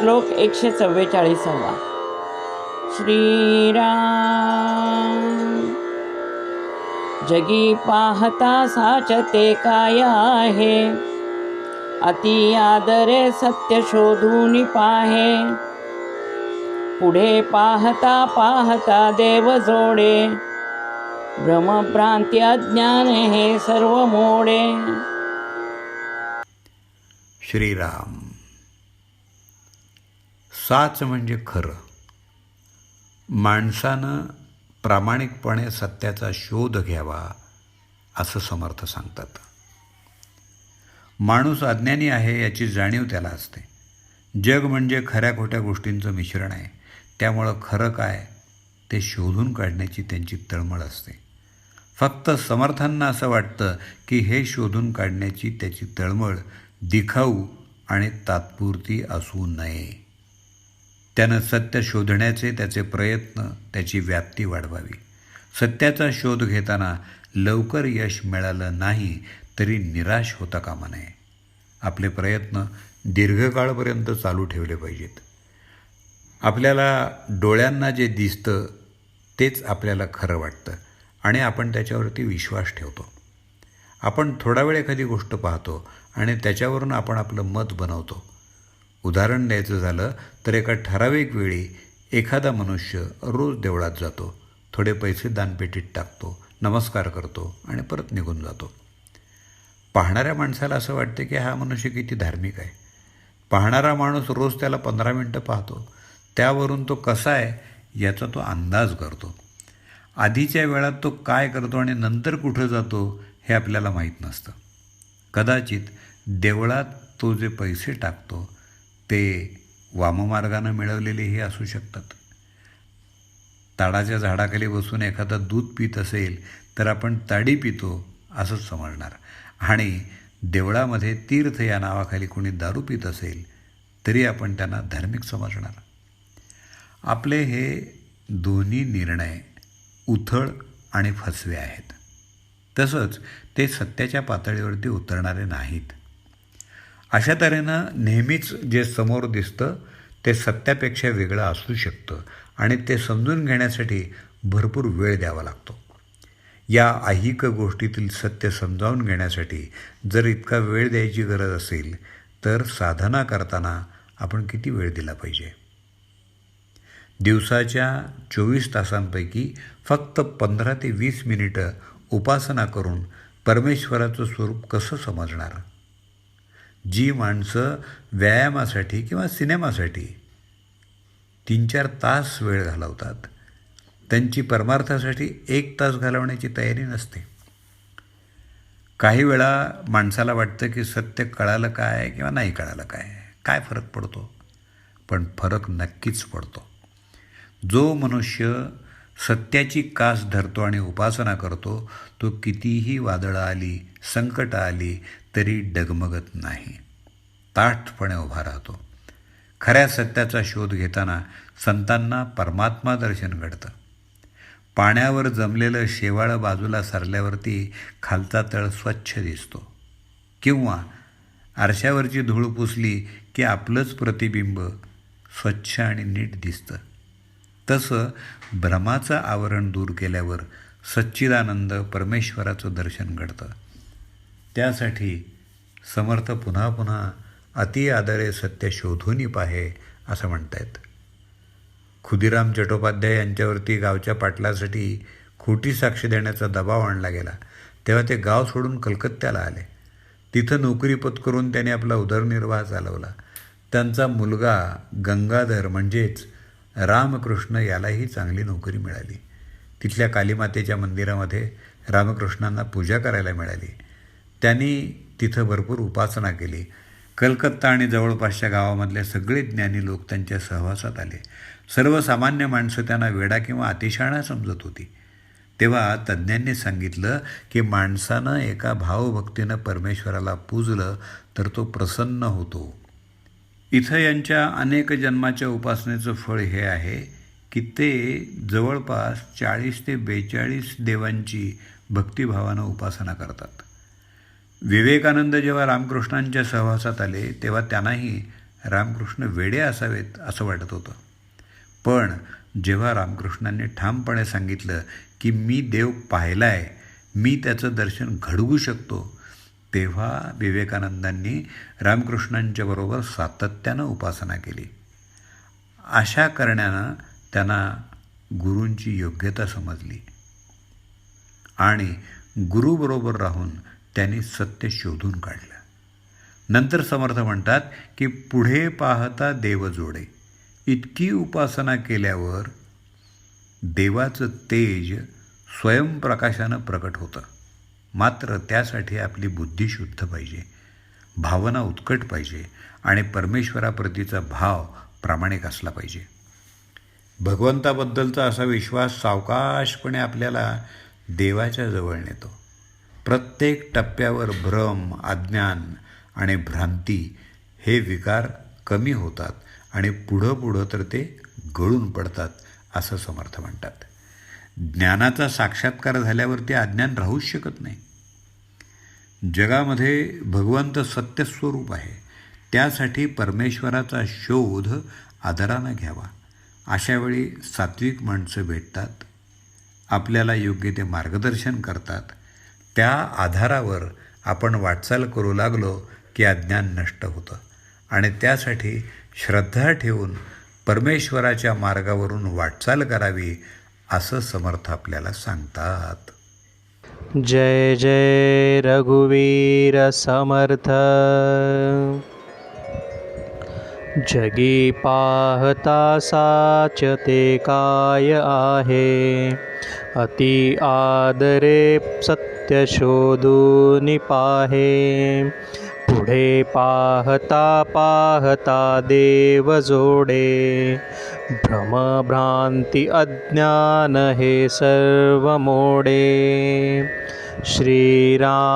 श्लोक एकशे चव्वेचाळीसावा. श्रीराम जगी पाहता साच ते काय आहे? अति आदरे सत्य शोधून पाहे. पुढे पाहता पाहता देव जोडे. भ्रमप्रांती अज्ञान हे सर्व मोडे. श्रीराम साच म्हणजे खरं. माणसानं प्रामाणिकपणे सत्याचा शोध घ्यावा असं समर्थ सांगतात. माणूस अज्ञानी आहे याची जाणीव त्याला असते. जग म्हणजे खऱ्या खोट्या गोष्टींचं मिश्रण आहे. त्यामुळं खरं काय ते शोधून काढण्याची त्यांची तळमळ असते. फक्त समर्थांना असं वाटतं की हे शोधून काढण्याची त्याची तळमळ दिखाऊ आणि तात्पुरती असू नये. त्यानं सत्य शोधण्याचे त्याचे प्रयत्न त्याची व्याप्ती वाढवावी. सत्याचा शोध घेताना लवकर यश मिळालं नाही तरी निराश होता कामा नये. आपले प्रयत्न दीर्घकाळपर्यंत चालू ठेवले पाहिजेत. आपल्याला डोळ्यांना जे दिसतं तेच आपल्याला खरं वाटतं आणि आपण त्याच्यावरती विश्वास ठेवतो. आपण थोडा वेळ एखादी गोष्ट पाहतो आणि त्याच्यावरून आपण आपलं मत बनवतो. उदाहरण द्यायचं झालं तर एका ठराविक वेळी एखादा मनुष्य रोज देवळात जातो थोडे पैसे दानपेटीत टाकतो नमस्कार करतो आणि परत निघून जातो. पाहणाऱ्या माणसाला असं वाटतं की हा मनुष्य किती धार्मिक आहे. पाहणारा माणूस रोज त्याला पंधरा मिनटं पाहतो. त्यावरून तो कसा आहे याचा तो अंदाज करतो. आधीच्या वेळात तो काय करतो आणि नंतर कुठं जातो हे आपल्याला माहीत नसतं. कदाचित देवळात तो जे पैसे टाकतो ते वाममार्गानं मिळवलेलेही असू शकतात. ताडाच्या झाडाखाली बसून एखादा दूध पित असेल तर आपण ताडी पितो असंच समजणार. आणि देवळामध्ये तीर्थ या नावाखाली कोणी दारू पित असेल तरी आपण त्यांना धार्मिक समजणार. आपले हे दोन्ही निर्णय उथळ आणि फसवे आहेत. तसंच ते सत्याच्या पातळीवरती उतरणारे नाहीत. अशा तऱ्हेनं नेहमीच जे समोर दिसतं ते सत्यापेक्षा वेगळं असू शकतं आणि ते समजून घेण्यासाठी भरपूर वेळ द्यावा लागतो. या ऐहिक गोष्टीतील सत्य समजावून घेण्यासाठी जर इतका वेळ द्यायची गरज असेल तर साधना करताना आपण किती वेळ दिला पाहिजे? दिवसाच्या चोवीस तासांपैकी फक्त पंधरा ते वीस मिनिटं उपासना करून परमेश्वराचं स्वरूप कसं समजणार? जी माणसं व्यायामासाठी किंवा सिनेमासाठी तीन चार तास वेळ घालवतात. त्यांची परमार्थासाठी एक तास घालवण्याची तयारी नसते. काही वेळा माणसाला वाटतं की सत्य कळालं काय किंवा नाही कळालं काय काय फरक पडतो? पण फरक नक्कीच पडतो. जो मनुष्य सत्याची कास धरतो आणि उपासना करतो तो कितीही वादळं आली संकट आली तरी डगमगत नाही. ताठपणे उभा राहतो. खऱ्या सत्याचा शोध घेताना संतांना परमात्मा दर्शन घडतं. पाण्यावर जमलेलं शेवाळं बाजूला सरल्यावरती खालचा तळ स्वच्छ दिसतो. किंवा आरशावरची धूळ पुसली की आपलंच प्रतिबिंब स्वच्छ आणि नीट दिसतं. तसं भ्रमाचं आवरण दूर केल्यावर सच्चिदानंद परमेश्वराचं दर्शन घडतं. त्यासाठी समर्थ पुन्हा पुन्हा अति आदरे सत्य शोधूनही पाहे असं म्हणतायत. खुदिराम चट्टोपाध्याय यांच्यावरती गावच्या पाटलासाठी खोटी साक्ष देण्याचा दबाव आणला गेला. तेव्हा ते गाव सोडून कलकत्त्याला आले. तिथं नोकरी पत्करून त्याने आपला उदरनिर्वाह चालवला. त्यांचा मुलगा गंगाधर म्हणजेच रामकृष्ण यालाही चांगली नोकरी मिळाली. तिथल्या कालीमातेच्या मंदिरामध्ये रामकृष्णांना पूजा करायला मिळाली. त्यांनी तिथं भरपूर उपासना केली. कलकत्ता आणि जवळपासच्या गावामधले सगळे ज्ञानी लोक त्यांच्या सहवासात आले. सर्वसामान्य माणसं त्यांना वेडा किंवा अतिशाणा समजत होती. तेव्हा तज्ज्ञांनी सांगितलं की माणसानं एका भावभक्तीनं परमेश्वराला पूजलं तर तो प्रसन्न होतो. इथं यांच्या अनेक जन्माच्या उपासनेचं फळ हे आहे की ते जवळपास चाळीस ते बेचाळीस देवांची भक्तिभावानं उपासना करतात. विवेकानंद जेव्हा रामकृष्णांच्या सहवासात आले तेव्हा त्यांनाही रामकृष्ण वेडे असावेत असं वाटत होतं. पण जेव्हा रामकृष्णांनी ठामपणे सांगितलं की मी देव पाहिलाय मी त्याचं दर्शन घडवू शकतो तेव्हा विवेकानंदांनी रामकृष्णांच्या बरोबर सातत्यानं उपासना केली. अशा करण्यानं त्यांना गुरूंची योग्यता समजली. आणि गुरुबरोबर राहून त्यांनी सत्य शोधून काढलं. नंतर समर्थ म्हणतात की पुढे पाहता देव जोडे इतकी उपासना केल्यावर देवाचं तेज स्वयंप्रकाशानं प्रकट होतं. मात्र त्यासाठी आपली बुद्धी शुद्ध पाहिजे भावना उत्कट पाहिजे आणि परमेश्वराप्रतीचा भाव प्रामाणिक असला पाहिजे. भगवंताबद्दलचा असा विश्वास सावकाशपणे आपल्याला देवाच्या जवळ नेतो. प्रत्येक टप्प्यावर भ्रम अज्ञान आणि भ्रांती हे विकार कमी होतात आणि पुढं पुढं तर ते गळून पडतात असं समर्थ म्हणतात. ज्ञानाचा साक्षात्कार झाल्यावर ते अज्ञान राहूच शकत नाही. जगामध्ये भगवंत सत्यस्वरूप आहे. त्यासाठी परमेश्वराचा शोध आदरानं घ्यावा. अशावेळी सात्विक माणसं भेटतात. आपल्याला योग्य ते मार्गदर्शन करतात. त्या आधारावर आपण वाटचाल करू लागलो की अज्ञान नष्ट होतं. आणि त्यासाठी श्रद्धा ठेवून परमेश्वराच्या मार्गावरून वाटचाल करावी असं समर्थ आपल्याला सांगतात. जय जय रघुवीर समर्थ। जगी पाहता साच ते काय आहे। अति आदरे सत्य शोधून पाहे हे पाहता पाहता देवजोडे भ्रमभ्रान्ति अज्ञान हे सर्वमोडे श्रीराम।